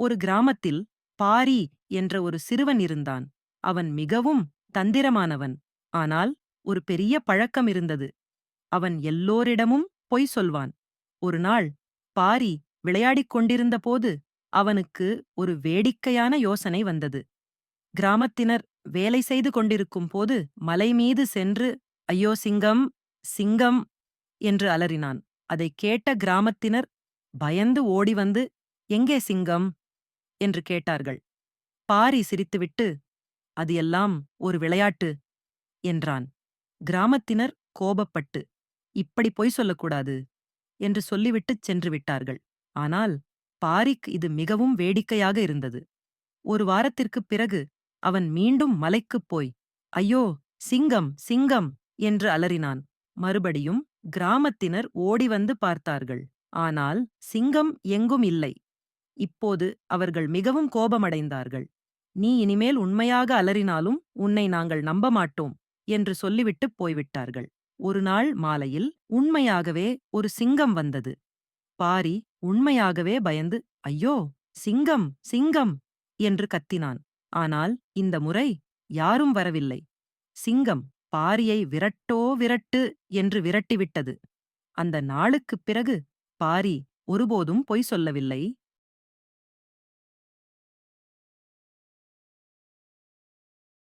ஒரு கிராமத்தில் பாரி என்ற ஒரு சிறுவன் இருந்தான். அவன் மிகவும் தந்திரமானவன். ஆனால் ஒரு பெரிய பழக்கம் இருந்தது. அவன் எல்லோரிடமும் பொய் சொல்வான். ஒரு நாள் பாரி விளையாடிக் கொண்டிருந்தபோது அவனுக்கு ஒரு வேடிக்கையான யோசனை வந்தது. கிராமத்தினர் வேலை செய்து கொண்டிருக்கும் போது மலை மீது சென்று ஐயோ சிங்கம் சிங்கம் என்று அலறினான். அதைக் கேட்ட கிராமத்தினர் பயந்து ஓடி வந்து எங்கே சிங்கம்? என்று கேட்டார்கள். பாரி சிரித்துவிட்டு அது எல்லாம் ஒரு விளையாட்டு என்றான். கிராமத்தினர் கோபப்பட்டு இப்படி பொய் சொல்லக்கூடாது என்று சொல்லிவிட்டுச் சென்று விட்டார்கள் ஆனால் பாரிக்கு இது மிகவும் வேடிக்கையாக இருந்தது. ஒரு வாரத்திற்குப் பிறகு அவன் மீண்டும் மலைக்குப் போய் ஐயோ சிங்கம் சிங்கம் என்று அலறினான். மறுபடியும் கிராமத்தினர் ஓடி வந்து பார்த்தார்கள். ஆனால் சிங்கம் எங்கும் இல்லை. இப்போது அவர்கள் மிகவும் கோபமடைந்தார்கள். நீ இனிமேல் உண்மையாக அலறினாலும் உன்னை நாங்கள் நம்ப மாட்டோம் என்று சொல்லிவிட்டுப் போய்விட்டார்கள். ஒரு நாள் மாலையில் உண்மையாகவே ஒரு சிங்கம் வந்தது. பாரி உண்மையாகவே பயந்து ஐயோ சிங்கம் சிங்கம் என்று கத்தினான். ஆனால் இந்த முறை யாரும் வரவில்லை. சிங்கம் பாரியை விரட்டோ விரட்டு என்று விரட்டிவிட்டது. அந்த நாளுக்குப் பிறகு பாரி ஒருபோதும் பொய் சொல்லவில்லை.